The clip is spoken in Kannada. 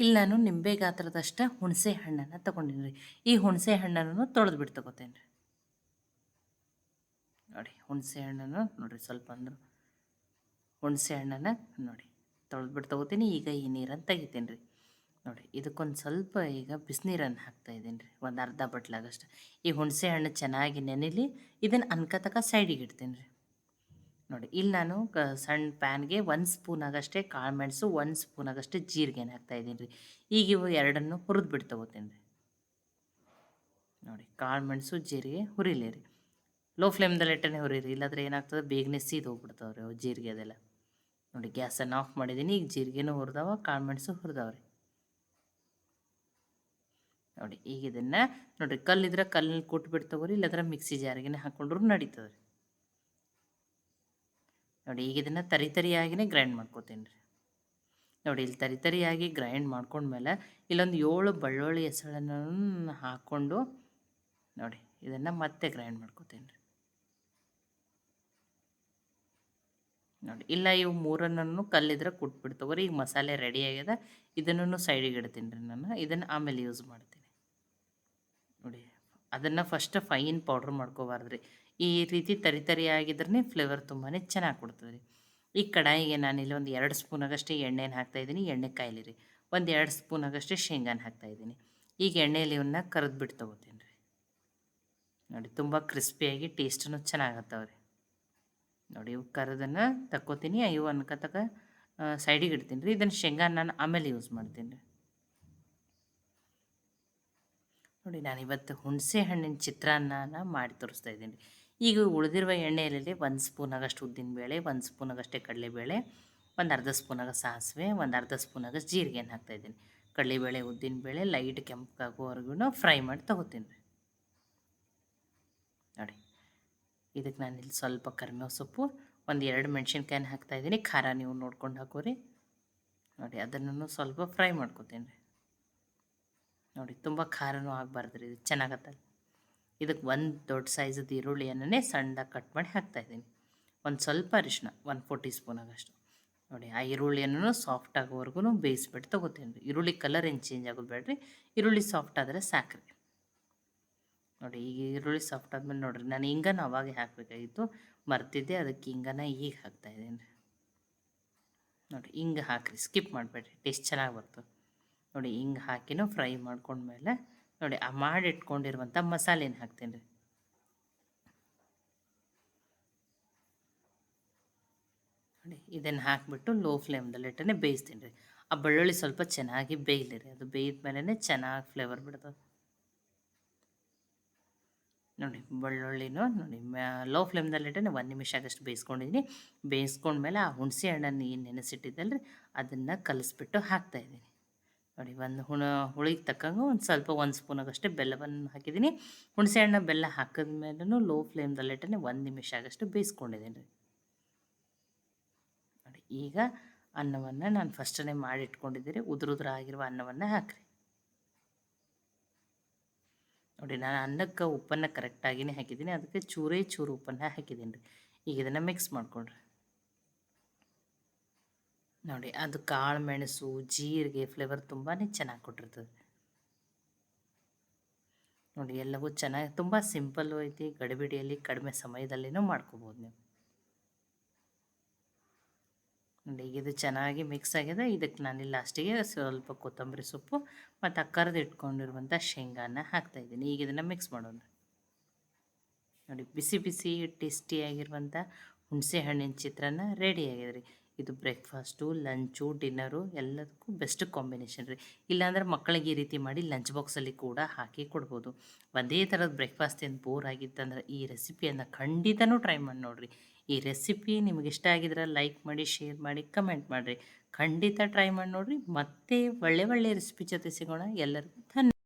ಇಲ್ಲಿ ನಾನು ನಿಂಬೆ ಗಾತ್ರದಷ್ಟು ಹುಣಸೆ ಹಣ್ಣನ್ನು ತೊಗೊಂಡಿನಿ ರೀ. ಈ ಹುಣಸೆ ಹಣ್ಣನ್ನು ತೊಳೆದು ಬಿಟ್ಟು ತೊಗೋತೇನೆ ರೀ. ನೋಡಿ, ಹುಣಸೆ ಹಣ್ಣನ್ನು ನೋಡಿರಿ ಸ್ವಲ್ಪ ಅಂದ್ರೆ. ಹುಣಸೆ ಹಣ್ಣನ್ನು ನೋಡಿ ತೊಳೆದು ಬಿಟ್ಟು ತೊಗೋತೀನಿ. ಈಗ ಈ ನೀರನ್ನು ತೆಗಿತೀನಿ ರೀ. ನೋಡಿ, ಇದಕ್ಕೊಂದು ಸ್ವಲ್ಪ ಈಗ ಬಿಸಿನೀರನ್ನು ಹಾಕ್ತಾ ಇದ್ದೀನಿ ರೀ. ಒಂದು ಅರ್ಧ ಬಟ್ಲಾಗಷ್ಟು. ಈ ಹುಣಸೆ ಹಣ್ಣು ಚೆನ್ನಾಗಿ ನೆನೆಲಿ, ಇದನ್ನು ಅನ್ಕತಕ ಸೈಡಿಗೆ ಇಡ್ತೀನಿ ರೀ. ನೋಡಿ, ಇಲ್ಲಿ ನಾನು ಕ, ಸಣ್ಣ ಪ್ಯಾನ್ಗೆ ಒಂದು ಸ್ಪೂನ್ ಆಗಷ್ಟೇ ಕಾಳು ಮೆಣಸು, ಒಂದು ಸ್ಪೂನ್ ಆಗಷ್ಟೇ ಹಾಕ್ತಾ ಇದ್ದೀನಿ ರೀ. ಈಗ ಇವು ಎರಡನ್ನು ಹುರಿದು ಹೋಗ್ತೀನಿ ರೀ. ನೋಡಿ, ಕಾಳು ಮೆಣಸು ಜೀರಿಗೆ ಹುರಿಲಿ ರೀ. ಲೋ ಫ್ಲೇಮ್ದಲ್ಲಿ ಇಟ್ಟನೆ ಹುರಿರಿ, ಇಲ್ಲಾಂದ್ರೆ ಏನಾಗ್ತದೆ, ಬೇಗನೆ ಸೀದು ಹೋಗ್ಬಿಡ್ತಾವೆ ರೀ ಅವು ಜೀರಿಗೆ ಅದೆಲ್ಲ. ನೋಡಿ, ಗ್ಯಾಸನ್ನು ಆಫ್ ಮಾಡಿದ್ದೀನಿ, ಈಗ ಜೀರಿಗೆನೂ ಹುರಿದವ, ಕಾಳು ಮೆಣಸು ಹುರಿದವ ರೀ. ನೋಡಿ, ಈಗ ಇದನ್ನು, ನೋಡಿರಿ, ಕಲ್ಲಿದ್ರೆ ಕಲ್ಲಲ್ಲಿ ಕೊಟ್ಬಿಟ್ಟು ತಗೋರಿ, ಇಲ್ಲಾಂದ್ರೆ ಮಿಕ್ಸಿ ಜಾರಿಗೆ ಹಾಕ್ಕೊಂಡ್ರು ನಡೀತದೆ ರೀ ನೋಡಿ, ಈಗ ಇದನ್ನು ತರಿ ತರಿಯಾಗಿನೇ ಗ್ರೈಂಡ್ ಮಾಡ್ಕೋತೀನಿ ರೀ. ನೋಡಿ, ಇಲ್ಲಿ ತರಿ ತರಿಯಾಗಿ ಗ್ರೈಂಡ್ ಮಾಡ್ಕೊಂಡ್ಮೇಲೆ ಇಲ್ಲೊಂದು ಏಳು ಬೆಳ್ಳುಳ್ಳಿ ಹೆಸಳನ್ನು ಹಾಕ್ಕೊಂಡು ನೋಡಿ, ಇದನ್ನು ಮತ್ತೆ ಗ್ರೈಂಡ್ ಮಾಡ್ಕೋತೀನಿ ರೀ. ನೋಡಿ, ಇಲ್ಲ ಇವು ಮೂರನ್ನು ಕಲ್ಲಿದ್ರೆ ಕುಟ್ಬಿಡ್ತವ್ರಿ ಈಗ ಮಸಾಲೆ ರೆಡಿ ಆಗ್ಯದ ಇದನ್ನು ಸೈಡಿಗೆ ಇಡ್ತೀನಿ ರೀ ನಾನು. ಇದನ್ನು ಆಮೇಲೆ ಯೂಸ್ ಮಾಡ್ತೀನಿ. ಅದನ್ನು ಫಸ್ಟ್ ಫೈನ್ ಪೌಡ್ರ್ ಮಾಡ್ಕೋಬಾರ್ದು ರೀ ಈ ರೀತಿ ತರಿ ತರಿ ಆಗಿದ್ರೆ ಫ್ಲೇವರ್ ತುಂಬಾ ಚೆನ್ನಾಗಿ ಕೊಡ್ತದೆ ರೀ ಈ ಕಡಾಯಿಗೆ ನಾನಿಲ್ಲಿ ಒಂದು ಎರಡು ಸ್ಪೂನಾಗಷ್ಟೇ ಎಣ್ಣೆನ ಹಾಕ್ತಾಯಿದ್ದೀನಿ ಎಣ್ಣೆ ಕಾಯಿಲಿ ರೀ ಒಂದು ಎರಡು ಸ್ಪೂನಾಗಷ್ಟೇ ಶೇಂಗಾನ ಹಾಕ್ತಾಯಿದ್ದೀನಿ ಈಗ ಎಣ್ಣೆಯಲ್ಲಿ ಇವನ್ನ ಕರೆದ್ಬಿಟ್ಟು ತೊಗೋತೀನಿ ರೀ ನೋಡಿ, ತುಂಬ ಕ್ರಿಸ್ಪಿಯಾಗಿ ಟೇಸ್ಟನ್ನು ಚೆನ್ನಾಗತ್ತವ ರೀ ನೋಡಿ, ಇವು ಕರೆದನ್ನು ತಕ್ಕೋತೀನಿ ಇವು ಅನ್ಕತಕ ಸೈಡಿಗೆ ಇಡ್ತೀನಿ ರೀ. ಇದನ್ನು ಶೇಂಗಾನ ನಾನು ಆಮೇಲೆ ಯೂಸ್ ಮಾಡ್ತೀನಿ ರೀ. ನೋಡಿ ನಾನು ಇವತ್ತು ಹುಣಸೆ ಹಣ್ಣಿನ ಚಿತ್ರಾನ್ನನ ಮಾಡಿ ತೋರಿಸ್ತಾ ಇದ್ದೀನಿ. ಈಗ ಉಳಿದಿರುವ ಎಣ್ಣೆಯಲ್ಲಿ ಒಂದು ಸ್ಪೂನಾಗಷ್ಟು ಉದ್ದಿನಬೇಳೆ ಒಂದು ಸ್ಪೂನಾಗಷ್ಟೇ ಕಡಲೆಬೇಳೆ, ಒಂದು ಅರ್ಧ ಸ್ಪೂನಾಗ ಸಾಸಿವೆ, ಒಂದು ಅರ್ಧ ಸ್ಪೂನಾಗ ಜೀರಿಗೆನ ಹಾಕ್ತಾಯಿದ್ದೀನಿ ಕಡಲೆಬೇಳೆ ಉದ್ದಿನಬೇಳೆ ಲೈಟ್ ಕೆಂಪಾಗೋವರೆಗೂ ಫ್ರೈ ಮಾಡಿ ತಗೋತೀನಿ ರೀ. ನೋಡಿ, ಇದಕ್ಕೆ ನಾನು ಇಲ್ಲಿ ಸ್ವಲ್ಪ ಕರಿಬೇವು ಸೊಪ್ಪು, ಒಂದು ಎರಡು ಮೆಣಸಿನ್ಕಾಯಿನ ಹಾಕ್ತಾಯಿದ್ದೀನಿ ಖಾರ ನೀವು ನೋಡ್ಕೊಂಡು ಹಾಕೋರಿ. ನೋಡಿ, ಅದನ್ನು ಸ್ವಲ್ಪ ಫ್ರೈ ಮಾಡ್ಕೊತೀನಿ ರೀ. ನೋಡಿ, ತುಂಬ ಖಾರನೂ ಆಗಬಾರ್ದು ರೀ ಇದು ಚೆನ್ನಾಗತ್ತಲ್ಲ ಇದಕ್ಕೆ ಒಂದು ದೊಡ್ಡ ಸೈಜದ ಈರುಳ್ಳಿಯನ್ನೇ ಸಣ್ಣದಾಗಿ ಕಟ್ ಮಾಡಿ ಹಾಕ್ತಾಯಿದ್ದೀನಿ ಒಂದು ಸ್ವಲ್ಪ ಅರಿಶಿನ ಒನ್ ಸ್ಪೂನ್ ಆಗಷ್ಟು. ನೋಡಿ, ಆ ಈರುಳ್ಳಿಯನ್ನು ಸಾಫ್ಟ್ ಆಗೋವರೆಗೂ ಬೇಯಿಸ್ಬಿಟ್ಟು ತೊಗೋತೀನಿ ರೀ. ಈರುಳ್ಳಿ ಕಲರ್ ಏನು ಚೇಂಜ್ ಆಗೋದು ಬೇಡ್ರಿ. ಈರುಳ್ಳಿ ಸಾಫ್ಟ್ ಆದರೆ ಸಾಕ್ರಿ. ನೋಡಿ ಈಗ ಈರುಳ್ಳಿ ಸಾಫ್ಟ್ ಆದಮೇಲೆ ನೋಡಿರಿ, ನಾನು ಹಿಂಗನ ಅವಾಗೆ ಹಾಕಬೇಕಾಗಿತ್ತು. ಮರ್ತಿದ್ದೆ, ಅದಕ್ಕೆ ಹಿಂಗನ ಈಗ ಹಾಕ್ತಾಯಿದ್ದೀನಿ ರೀ. ನೋಡಿ, ಹಿಂಗೆ ಹಾಕಿರಿ ಸ್ಕಿಪ್ ಮಾಡಬೇಡ್ರಿ ಟೇಸ್ಟ್ ಚೆನ್ನಾಗಿ ಬರ್ತದೆ. ನೋಡಿ ಹಿಂಗೆ ಹಾಕಿನೂ ಫ್ರೈ ಮಾಡ್ಕೊಂಡ್ಮೇಲೆ ನೋಡಿ ಆ ಮಾಡಿಟ್ಕೊಂಡಿರುವಂಥ ಮಸಾಲೆನ ಹಾಕ್ತೀನಿ ರೀ. ನೋಡಿ ಇದನ್ನು ಹಾಕಿಬಿಟ್ಟು ಲೋ ಫ್ಲೇಮ್ದಲ್ಲಿ ಇಟ್ಟನೆ ಬೇಯಿಸ್ತೀನಿ ರೀ. ಆ ಬೆಳ್ಳುಳ್ಳಿ ಸ್ವಲ್ಪ ಚೆನ್ನಾಗಿ ಬೇಯಲಿ ರೀ. ಅದು ಬೇಯ್ದ ಮೇಲೇ ಚೆನ್ನಾಗಿ ಫ್ಲೇವರ್ ಬಿಡ್ತದೆ. ನೋಡಿ ಬೆಳ್ಳುಳ್ಳಿನೂ ನೋಡಿ ಲೋ ಫ್ಲೇಮ್ದಲ್ಲಿಟ್ಟೆ ಒಂದು ನಿಮಿಷ ಆಗಷ್ಟು ಬೇಯಿಸ್ಕೊಂಡಿದ್ದೀನಿ ಬೇಯಿಸ್ಕೊಂಡ್ಮೇಲೆ ಆ ಹುಣಸೆ ಹಣ್ಣನ್ನು ಏನು ನೆನೆಸಿಟ್ಟಿದ್ದಲ್ಲ ರೀ ಅದನ್ನು ಕಲಿಸ್ಬಿಟ್ಟು ಹಾಕ್ತಾಯಿದ್ದೀನಿ ನೋಡಿ, ಒಂದು ಹುಣ, ಹುಳಿಗೆ ತಕ್ಕಂಗೆ ಒಂದು ಸ್ವಲ್ಪ ಒಂದು ಸ್ಪೂನಾಗಷ್ಟೇ ಬೆಲ್ಲವನ್ನು ಹಾಕಿದ್ದೀನಿ. ಹುಣಸೆ ಹಣ್ಣು ಬೆಲ್ಲ ಹಾಕಿದ ಮೇಲೂ ಲೋ ಫ್ಲೇಮ್ದಲ್ಲಿಟ್ಟನೆ ಒಂದು ನಿಮಿಷ ಆಗಷ್ಟು ಬೇಯಿಸ್ಕೊಂಡಿದ್ದೀನಿ. ರೀ ನೋಡಿ, ಈಗ ಅನ್ನವನ್ನು ನಾನು ಫಸ್ಟನೇ ಉದುರು ಉದುರು ಆಗಿರುವ ಅನ್ನವನ್ನು ಹಾಕಿರಿ. ನೋಡಿ, ನಾನು ಅನ್ನಕ್ಕೆ ಉಪ್ಪನ್ನು ಕರೆಕ್ಟಾಗಿಯೇ ಹಾಕಿದ್ದೀನಿ. ಅದಕ್ಕೆ ಚೂರೇ ಚೂರು ಉಪ್ಪನ್ನು ಹಾಕಿದ್ದೀನಿ. ರೀ ಈಗ ಇದನ್ನು ಮಿಕ್ಸ್ ಮಾಡ್ಕೊಳ್ರಿ ನೋಡಿ, ಅದು ಕಾಳು ಮೆಣಸು ಜೀರಿಗೆ ಫ್ಲೇವರ್ ತುಂಬಾ ಚೆನ್ನಾಗಿ ಕೊಟ್ಟಿರ್ತದೆ. ನೋಡಿ, ಎಲ್ಲವೂ ಚೆನ್ನಾಗಿ, ತುಂಬ ಸಿಂಪಲ್ಲು ಐತಿ, ಗಡಿಬಿಡಿಯಲ್ಲಿ ಕಡಿಮೆ ಸಮಯದಲ್ಲಿನೂ ಮಾಡ್ಕೋಬೋದು ನೀವು. ನೋಡಿ ಈಗ ಇದು ಚೆನ್ನಾಗಿ ಮಿಕ್ಸ್ ಆಗಿದೆ. ಇದಕ್ಕೆ ನಾನು ಲಾಸ್ಟಿಗೆ ಸ್ವಲ್ಪ ಕೊತ್ತಂಬರಿ ಸೊಪ್ಪು ಮತ್ತು ಕರೆದು ಇಟ್ಕೊಂಡಿರುವಂಥ ಶೇಂಗಾನ ಹಾಕ್ತಾಯಿದ್ದೀನಿ ಈಗ ಇದನ್ನು ಮಿಕ್ಸ್ ಮಾಡೋಣ. ನೋಡಿ, ಬಿಸಿ ಬಿಸಿ ಟೇಸ್ಟಿಯಾಗಿರುವಂಥ ಹುಣಸೆ ಹಣ್ಣಿನ ಚಿತ್ರಾನ್ನ ರೆಡಿ ಆಗಿದೆ ರೀ ಇದು ಬ್ರೇಕ್ಫಾಸ್ಟು, ಲಂಚು, ಡಿನ್ನರು ಎಲ್ಲದಕ್ಕೂ ಬೆಸ್ಟ್ ಕಾಂಬಿನೇಷನ್ ರೀ. ಇಲ್ಲಾಂದ್ರೆ ಮಕ್ಕಳಿಗೆ ಈ ರೀತಿ ಮಾಡಿ ಲಂಚ್ ಬಾಕ್ಸಲ್ಲಿ ಕೂಡ ಹಾಕಿ ಕೊಡ್ಬೋದು. ಒಂದೇ ಥರದ ಬ್ರೇಕ್ಫಾಸ್ಟ್ ಏನು ಬೋರ್ ಆಗಿತ್ತಂದ್ರೆ ಈ ರೆಸಿಪಿಯನ್ನು ಖಂಡಿತನೂ ಟ್ರೈ ಮಾಡಿ ನೋಡಿರಿ. ಈ ರೆಸಿಪಿ ನಿಮಗೆ ಇಷ್ಟ ಆಗಿದ್ರೆ ಲೈಕ್ ಮಾಡಿ ಶೇರ್ ಮಾಡಿ ಕಮೆಂಟ್ ಮಾಡಿರಿ. ಖಂಡಿತ ಟ್ರೈ ಮಾಡಿ ನೋಡಿರಿ. ಮತ್ತೆ ಒಳ್ಳೆ ಒಳ್ಳೆ ರೆಸಿಪಿ ಜೊತೆ ಸಿಗೋಣ. ಎಲ್ಲರಿಗೂ ಧನ್ಯ